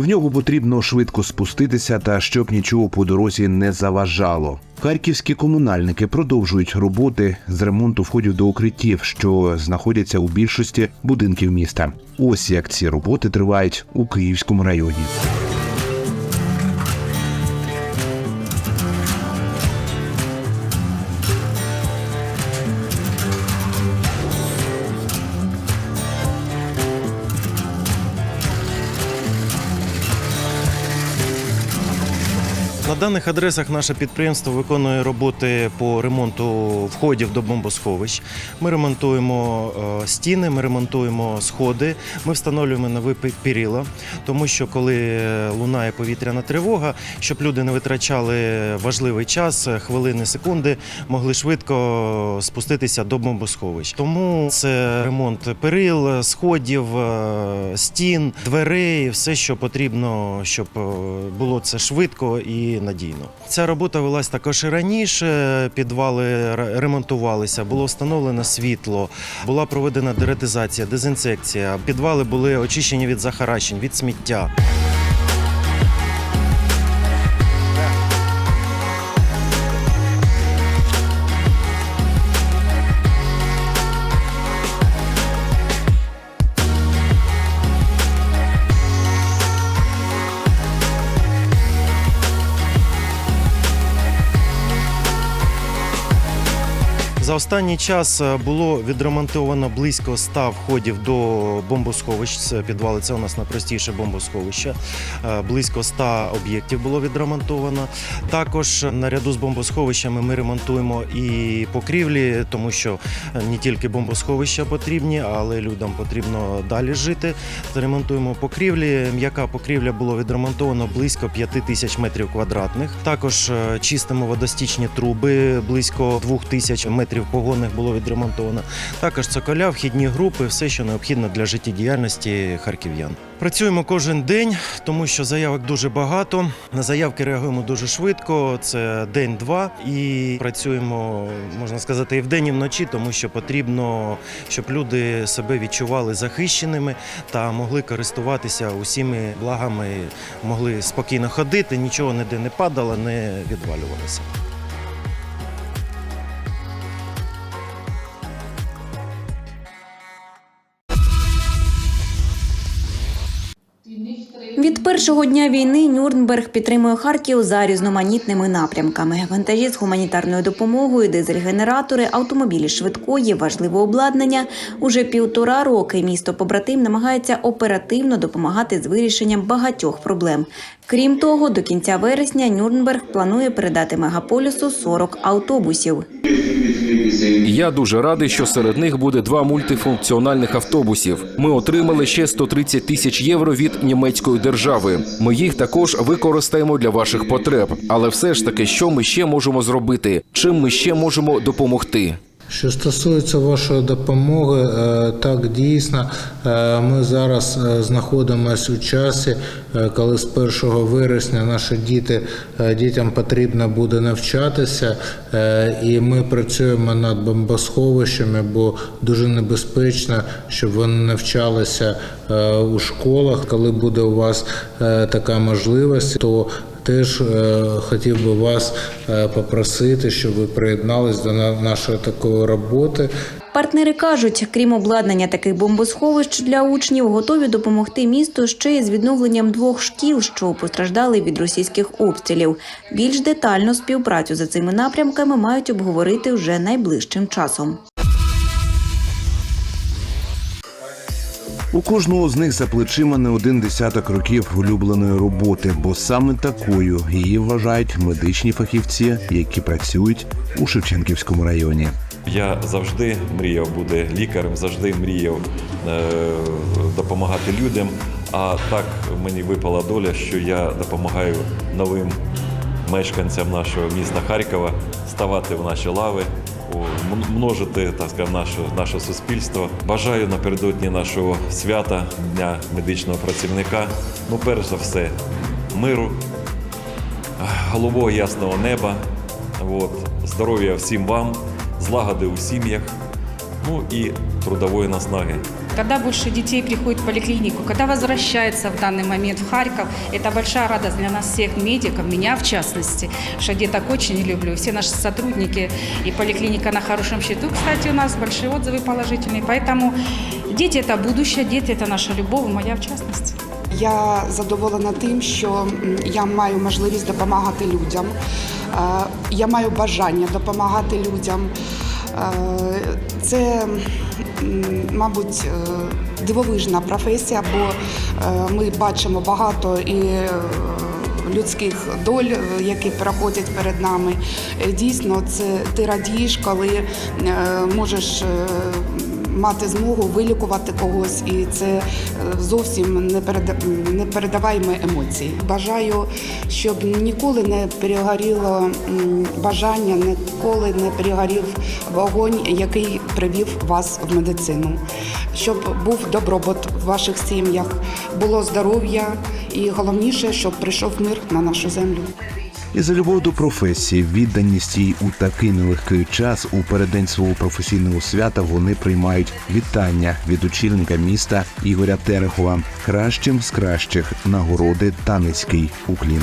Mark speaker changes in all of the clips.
Speaker 1: В нього потрібно швидко спуститися та щоб нічого по дорозі не заважало. Харківські комунальники продовжують роботи з ремонту входів до укриттів, що знаходяться у більшості будинків міста. Ось як ці роботи тривають у Київському районі.
Speaker 2: На даних адресах наше підприємство виконує роботи по ремонту входів до бомбосховищ. Ми ремонтуємо е, стіни, ми ремонтуємо сходи, ми встановлюємо нові перила, тому що коли лунає повітряна тривога, щоб люди не витрачали важливий час, е, хвилини, секунди, могли швидко спуститися до бомбосховищ. Тому це ремонт перил, сходів, е, стін, дверей, все, що потрібно, щоб е, було це швидко і надійно. Ця робота велась також і раніше. Підвали ре- ремонтувалися, було встановлено світло, була проведена деретизація, дезінсекція. Підвали були очищені від захаращень, від сміття. За останній час е, було відремонтовано близько 100 входів до бомбосховищ. Це підвали, це у нас найпростіше бомбосховище. Е, Близько 100 об'єктів було відремонтовано. Також наряду з бомбосховищами ми ремонтуємо і покрівлі, тому що не тільки бомбосховища потрібні, але людям потрібно далі жити. Ремонтуємо покрівлі. М'яка покрівля було відремонтовано близько 5 тисяч метрів квадратних. Також е, чистимо водостічні труби, близько 2 тисяч метрів погонних було відремонтовано. Також цоколя, вхідні групи, все, що необхідно для життєдіяльності харків'ян. Працюємо кожен день, тому що заявок дуже багато. На заявки реагуємо дуже швидко. Це день-два. І працюємо, можна сказати, і вдень, і вночі, тому що потрібно, щоб люди себе відчували захищеними та могли користуватися усіми благами, могли спокійно ходити, нічого ніде не падало, не відвалювалося.
Speaker 3: Першого дня війни Нюрнберг підтримує Харків за різноманітними напрямками: вантажі з гуманітарною допомогою, дизель-генератори, автомобілі швидкої, важливе обладнання. Уже півтора роки місто побратим намагається оперативно допомагати з вирішенням багатьох проблем. Крім того, до кінця вересня Нюрнберг планує передати мегаполісу 40 автобусів.
Speaker 4: Я дуже радий, що серед них буде два мультифункціональних автобусів. Ми отримали ще 130 тисяч євро від німецької держави. Ми їх також використаємо для ваших потреб. Але все ж таки, що ми ще можемо зробити? Чим ми ще можемо допомогти?
Speaker 5: Що стосується вашої допомоги, е, так дійсно е, ми зараз е, знаходимося у часі, коли з 1 вересня наші діти дітям потрібно буде навчатися, і ми працюємо над бомбосховищами, бо дуже небезпечно, щоб вони навчалися у школах. Коли буде у вас така можливість, то Теж е, хотів би вас е, попросити, щоб ви приєднались до на- нашої такої роботи.
Speaker 3: Партнери кажуть, крім обладнання таких бомбосховищ для учнів, готові допомогти місту ще й з відновленням двох шкіл, що постраждали від російських обстрілів. Більш детально співпрацю за цими напрямками мають обговорити вже найближчим часом.
Speaker 1: У кожного з них за плечима не один десяток років улюбленої роботи, бо саме такою її вважають медичні фахівці, які працюють у Шевченківському районі.
Speaker 6: Я завжди мріяв бути лікарем, завжди мріяв е, допомагати людям. А так мені випала доля, що я допомагаю новим мешканцям нашого міста Харкова ставати в наші лави, множити так сказав, наше, наше суспільство. Бажаю напередодні нашого свята, Дня медичного працівника. Ну, перш за все, миру, голового ясного неба, от, здоров'я всім вам, злагоди у сім'ях, ну і трудової наснаги
Speaker 7: когда больше детей приходит в поликлинику, когда возвращается в данный момент в Харьков. Это большая радость для нас всех медиков, меня в частности, что деток очень люблю. Все наши сотрудники и поликлиника на хорошем счету, кстати, у нас большие отзывы положительные. Поэтому дети – это будущее, дети – это наша любовь, моя в частности.
Speaker 8: Я задоволена тим, що м, я маю можливість допомагати людям. Е, Я маю бажання допомагати людям. Е, Це, м, мабуть, е, дивовижна професія, бо е, ми бачимо багато і е, людських доль, які проходять перед нами. Дійсно, це ти радієш, коли можеш. Мати змогу вилікувати когось, і це е, зовсім не переда- непередаваємо емоції. Бажаю, щоб ніколи не перегоріло бажання, ніколи не перегорів вогонь, який привів вас в медицину. Щоб був добробут в ваших сім'ях, було здоров'я і головніше, щоб прийшов мир на нашу землю.
Speaker 1: І за любов до професії, відданість їй у такий нелегкий час у переддень свого професійного свята вони приймають вітання від очільника міста Ігоря Терехова. Кращим з кращих нагороди та низький уклін.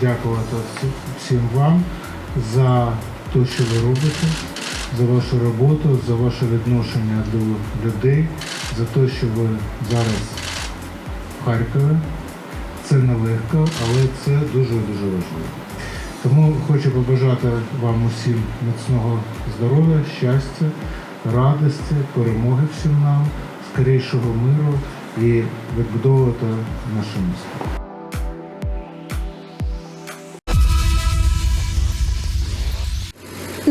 Speaker 5: Подякувати всім вам за те, що ви робите, за вашу роботу, за ваше відношення до людей, за те, що ви зараз в Харкові. Це нелегко, але це дуже дуже важливо. Тому хочу побажати вам усім міцного здоров'я, щастя, радості, перемоги всім нам, скорішого миру і відбудовувати наше місто.
Speaker 3: –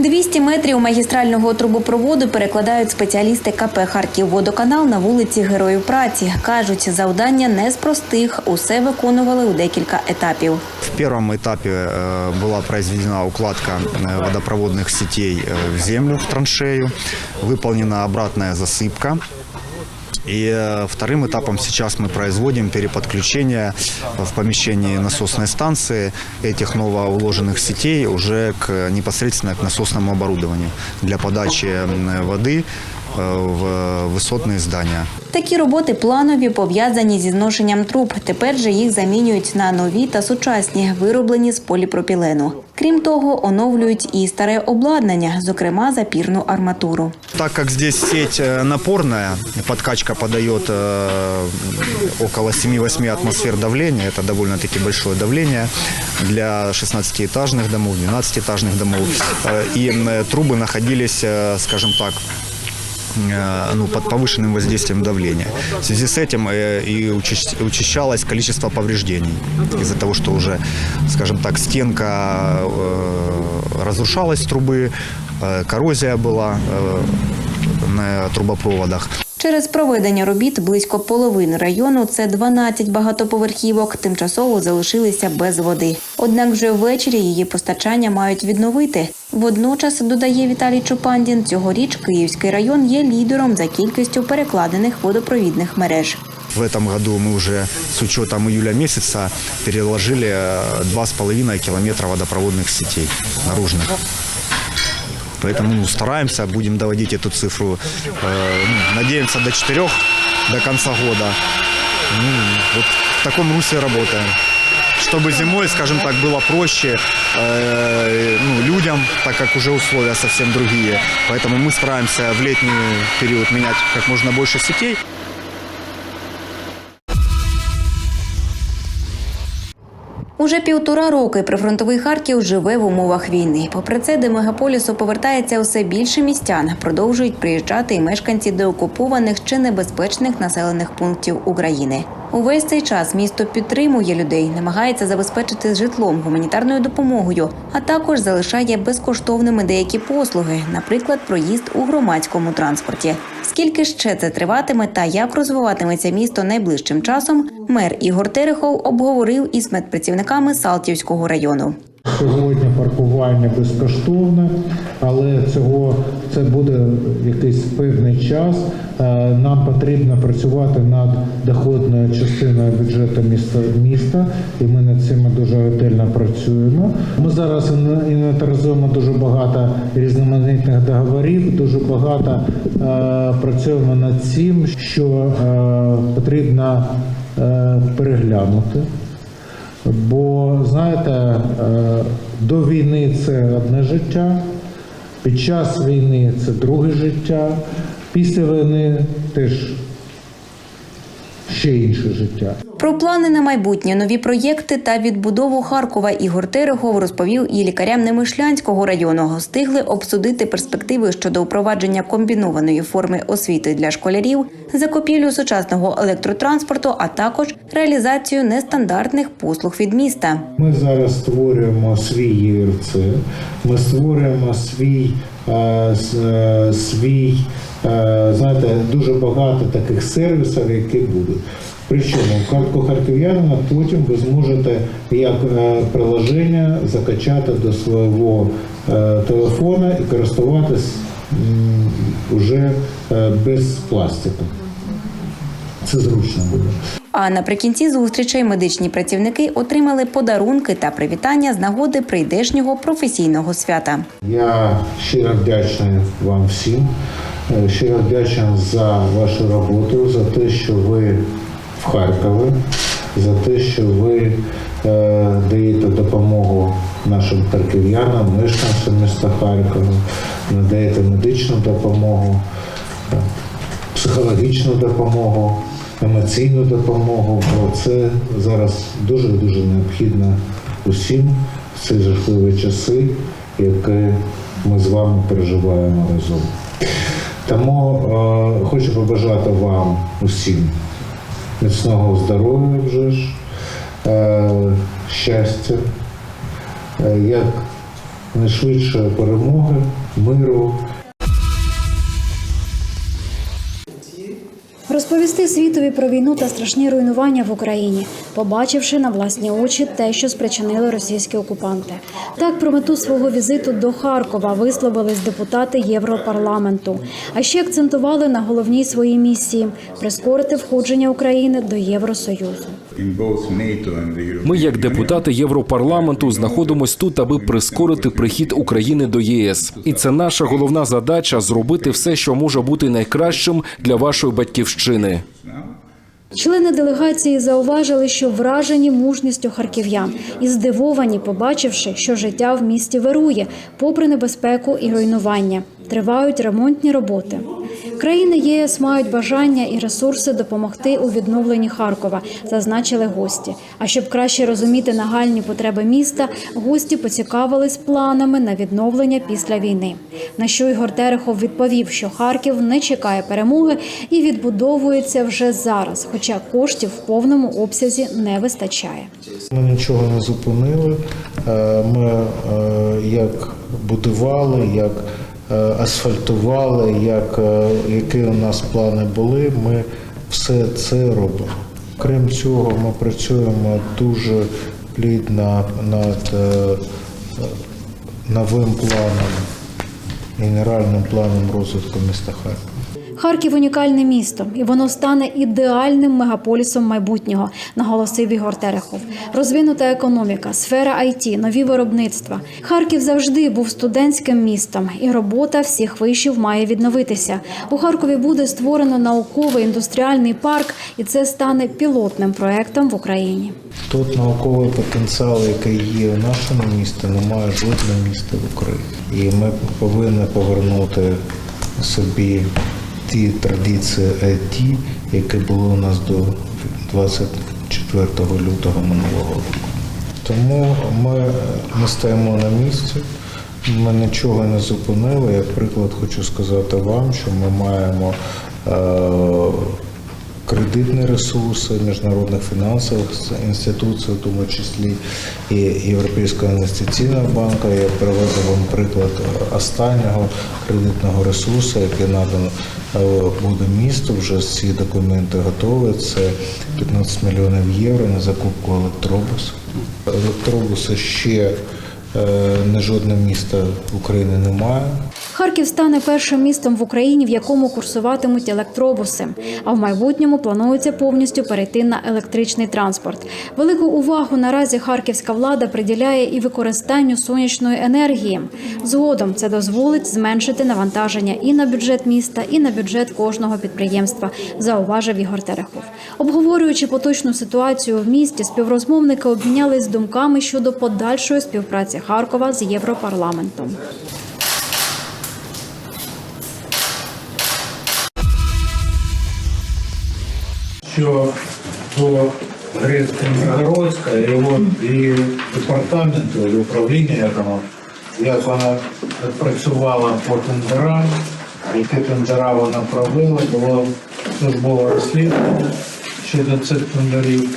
Speaker 3: 200 метрів магістрального трубопроводу перекладають спеціалісти КП «Харківводоканал» на вулиці Героїв праці. Кажуть, завдання не з простих, усе виконували у декілька етапів.
Speaker 9: В первом этапе э, была произведена укладка э, водопроводных сетей э, в землю, в траншею, выполнена обратная засыпка. И э, вторым этапом сейчас мы производим переподключение в помещении насосной станции этих новоуложенных сетей уже к непосредственно к насосному оборудованию для подачи м, воды э, в высотные здания.
Speaker 3: Такі роботи планові, пов'язані зі зношенням труб. Тепер же їх замінюють на нові та сучасні, вироблені з поліпропілену. Крім того, оновлюють і старе обладнання, зокрема запірну арматуру.
Speaker 9: Так как здесь сеть э, напорная, подкачка подает э, около 7-8 атмосфер давления, это довольно-таки большое давление для 16-этажных домов, 12-этажных домов, Э, и м, трубы находились, э, скажем так, э, ну, под повышенным воздействием давления. В связи с этим э, и учащ- учащалось количество повреждений из-за того, что уже, скажем так, стенка э, разрушалась трубы, э, коррозия была э, на трубопроводах.
Speaker 3: Через проведення робіт близько половини району, це 12 багатоповерхівок, тимчасово залишилися без води. Однак вже ввечері її постачання мають відновити. Водночас, додає Віталій Чупандін, цьогоріч Київський район є лідером за кількістю перекладених водопровідних мереж.
Speaker 9: В этом году мы уже с учетом июля месяца переложили э, 2,5 километра водопроводных сетей наружных. Поэтому ну, стараемся, будем доводить эту цифру. э, ну, надеемся до 4 до конца года. Ну, вот в таком русле работаем. Чтобы зимой, скажем так, было проще э, ну, людям, так как уже условия совсем другие. Поэтому мы стараемся в летний период менять как можно больше сетей.
Speaker 3: Уже півтора роки прифронтовий Харків живе в умовах війни. Попри це, до мегаполісу повертається усе більше містян. Продовжують приїжджати і мешканці деокупованих чи небезпечних населених пунктів України. Увесь цей час місто підтримує людей, намагається забезпечити житлом, гуманітарною допомогою, а також залишає безкоштовними деякі послуги, наприклад, проїзд у громадському транспорті. Скільки ще це триватиме та як розвиватиметься місто найближчим часом, мер Ігор Терехов обговорив із медпрацівниками Салтівського району.
Speaker 5: Сьогодні паркування безкоштовне, але цього це буде якийсь певний час. Е, Нам потрібно працювати над доходною частиною бюджету міста міста, і ми над цим дуже ретельно працюємо. Ми зараз інвентаризуємо дуже багато різноманітних договорів, дуже багато е, працюємо над цим, що е, потрібно е, переглянути. Бо знаєте, е, до війни це одне життя, під час війни це друге життя, після війни теж ще інше життя.
Speaker 3: Про плани на майбутнє, нові проєкти та відбудову Харкова Ігор Терехов розповів і лікарям Немишлянського району. Встигли обсудити перспективи щодо впровадження комбінованої форми освіти для школярів, закупівлю сучасного електротранспорту, а також реалізацію нестандартних послуг від міста.
Speaker 5: Ми зараз створюємо свій ЄРЦ, ми створюємо свій, свій е, знаєте, дуже багато таких сервісів, які будуть. Причому картку харків'янина потім ви зможете як е, приложення закачати до свого е, телефона і користуватись м, уже е, без пластику. Це зручно буде.
Speaker 3: А наприкінці зустрічей медичні працівники отримали подарунки та привітання з нагоди прийдешнього професійного свята.
Speaker 5: Я щиро вдячний вам всім. Е, Щиро вдячний за вашу роботу, за те, що ви в Харкові, за те, що ви е, даєте допомогу нашим харків'янам, мешканцям міста Харкова, надаєте медичну допомогу, психологічну допомогу, емоційну допомогу. Бо це зараз дуже дуже необхідно усім в ці жахливі часи, які ми з вами переживаємо разом. Тому е, хочу побажати вам усім міцного здоров'я вже ж, е, щастя, е, як найшвидшої перемоги, миру.
Speaker 10: Розповісти світові про війну та страшні руйнування в Україні, побачивши на власні очі те, що спричинили російські окупанти. Так про мету свого візиту до Харкова висловились депутати Європарламенту, а ще акцентували на головній своїй місії прискорити входження України до Євросоюзу.
Speaker 4: Ми, як депутати Європарламенту, знаходимось тут, аби прискорити прихід України до ЄС. І це наша головна задача зробити все, що може бути найкращим для вашої батьківщини.
Speaker 10: Члени делегації зауважили, що вражені мужністю харків'ян і здивовані, побачивши, що життя в місті вирує, попри небезпеку і руйнування. Тривають ремонтні роботи. Країни ЄС мають бажання і ресурси допомогти у відновленні Харкова, зазначили гості. А щоб краще розуміти нагальні потреби міста, гості поцікавились планами на відновлення після війни. На що Ігор Терехов відповів, що Харків не чекає перемоги і відбудовується вже зараз, хоча коштів в повному обсязі не вистачає.
Speaker 5: Ми нічого не зупинили. Е, Ми е, як будували, як асфальтували, як, е, які у нас плани були, ми все це робимо. Крім цього, ми працюємо дуже плідно над е, новим планом, генеральним планом розвитку міста Харкова.
Speaker 10: Харків унікальне місто, і воно стане ідеальним мегаполісом майбутнього, наголосив Ігор Терехов. Розвинута економіка, сфера IT, нові виробництва. Харків завжди був студентським містом, і робота всіх вишів має відновитися. У Харкові буде створено науковий індустріальний парк, і це стане пілотним проектом в Україні.
Speaker 5: Тут науковий потенціал, який є у нашому місті, немає жодного міста в Україні. І ми повинні повернути собі ті традиції IT, які були у нас до 24 лютого минулого року. Тому ми не стоїмо на місці, ми нічого не зупинили. Як приклад хочу сказати вам, що ми маємо е, кредитні ресурси міжнародних фінансових інституцій, в тому числі і Європейського інвестиційного банку. Я приведу вам приклад останнього кредитного ресурсу, який надано буде місто. Вже всі документи готові. Це 15 мільйонів євро на закупку електробусу. Електробуса ще е, не жодне місто України немає.
Speaker 10: Харків стане першим містом в Україні, в якому курсуватимуть електробуси. А в майбутньому планується повністю перейти на електричний транспорт. Велику увагу наразі харківська влада приділяє і використанню сонячної енергії. Згодом це дозволить зменшити навантаження і на бюджет міста, і на бюджет кожного підприємства, зауважив Ігор Терехов. Обговорюючи поточну ситуацію в місті, співрозмовники обмінялись думками щодо подальшої співпраці Харкова з Європарламентом.
Speaker 5: Що по Грецька і от і департаменту, і управління якому, як вона працювала по тендерам, які тендера вона провела, було службове розслідування щодо цих тендерів.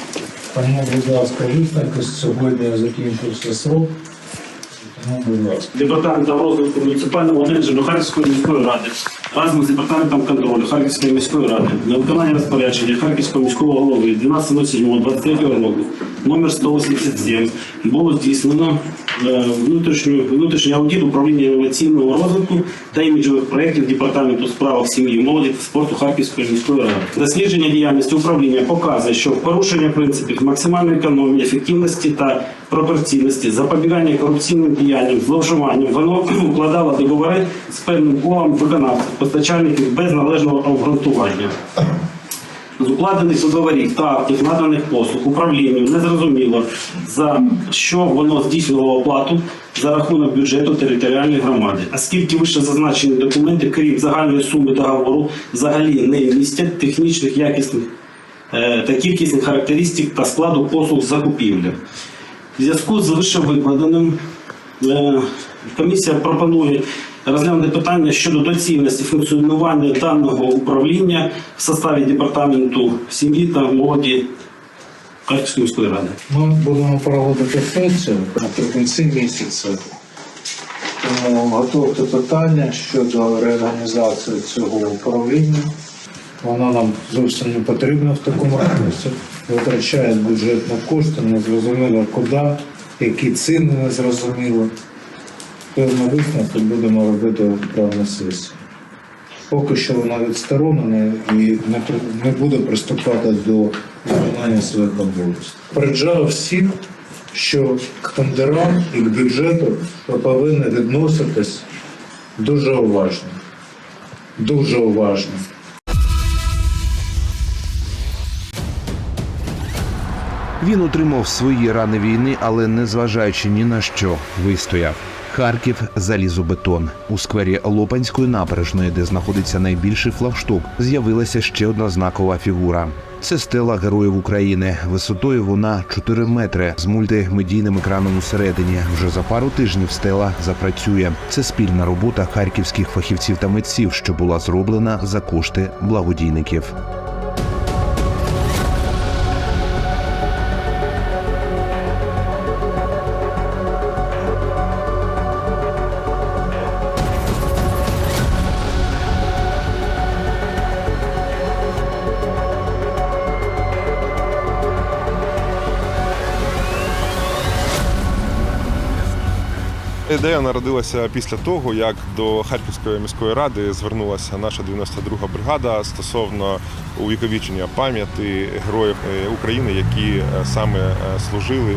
Speaker 5: Тому, будь ласка, висновки сьогодні закінчився срок. Тому, будь ласка.
Speaker 11: департаментом розвитку муніципального менеджменту Харківської міської ради разом з департаментом контролю Харківської міської ради на виконання розпорядження Харківського міського голови 12.07.23 року номер 187 було здійснено е, внутрішній аудит управління інноваційного розвитку та іміджових проєктів департаменту справах сім'ї, молоді та спорту Харківської міської ради. Дослідження діяльності управління показує, що порушення принципів максимальної економії, ефективності та пропорційності, запобігання корупційним діянням, зловживанням, воно укладало договори з певним колом виконавців, постачальників без належного обґрунтування. З укладених договорів та актів наданих послуг управлінню незрозуміло, за що воно здійснювало оплату за рахунок бюджету територіальної громади. Оскільки вище зазначені документи, крім загальної суми договору, взагалі не містять технічних якісних е, та кількісних характеристик та складу послуг закупівлі. В зв'язку з вищевикладеним е, комісія пропонує розглянути питання щодо доцільності функціонування даного управління в составі департаменту сім'ї та молоді Харківської міської ради.
Speaker 5: Ми будемо проводити сесію наприкінці місяця. Тому готовте питання щодо реорганізації цього управління. Воно нам зовсім не потрібно в такому ракурсі. Витрачає бюджетні кошти, не зрозуміло куди, які ціни не зрозуміло. Певно висновки будемо робити в правній сесії. Поки що вона відсторонена і не, не буде приступати до виконання своїх обов'язків. Попереджаю всіх, що к тендерам і к бюджету повинні відноситись дуже уважно. Дуже уважно.
Speaker 1: Він отримав свої рани війни, але незважаючи ні на що, вистояв. Харків залізобетон у сквері Лопанської набережної, де знаходиться найбільший флагшток, з'явилася ще одна знакова фігура. Це стела Героїв України. Висотою вона 4 метри з мультимедійним екраном усередині. Вже за пару тижнів стела запрацює. Це спільна робота харківських фахівців та митців, що була зроблена за кошти благодійників.
Speaker 12: Ідея народилася після того, як до Харківської міської ради звернулася наша 92-га бригада стосовно увіковічення пам'яті героїв е, України, які е, саме е, служили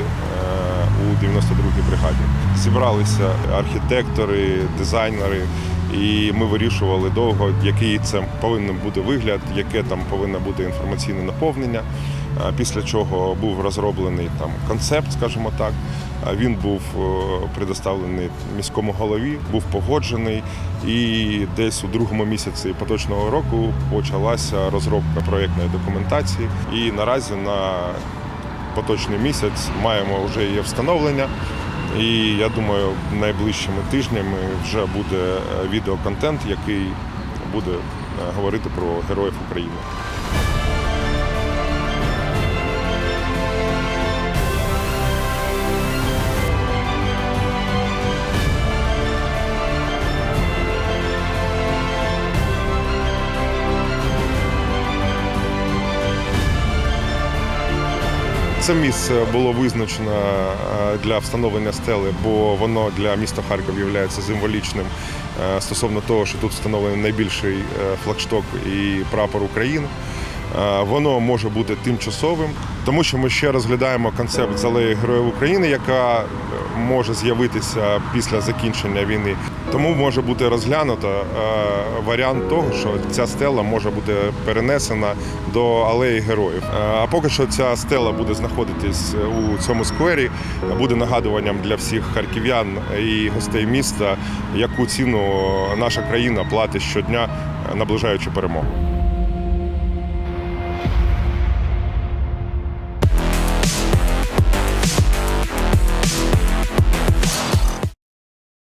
Speaker 12: у 92-й бригаді. Зібралися архітектори, дизайнери, і ми вирішували довго, який це повинен бути вигляд, яке там повинно бути інформаційне наповнення. Після чого був розроблений там концепт, скажімо так. Він був е, предоставлений міському голові, був погоджений, і десь у другому місяці поточного року почалася розробка проєктної документації. І наразі на поточний місяць маємо вже її встановлення. І я думаю, найближчими тижнями вже буде е, відеоконтент, який буде е, говорити про героїв України. Це місце було визначено е, для встановлення стели, бо воно для міста Харків є символічним е, стосовно того, що тут встановлений найбільший е, флагшток і прапор України. Воно може бути тимчасовим, тому що ми ще розглядаємо концепт з алеї Героїв України, яка може з'явитися після закінчення війни. Тому може бути розглянуто е, варіант того, що ця стела може бути перенесена до алеї героїв. Е, А поки що ця стела буде знаходитись у цьому сквері, буде нагадуванням для всіх харків'ян і гостей міста, яку ціну наша країна платить щодня, наближаючи перемогу.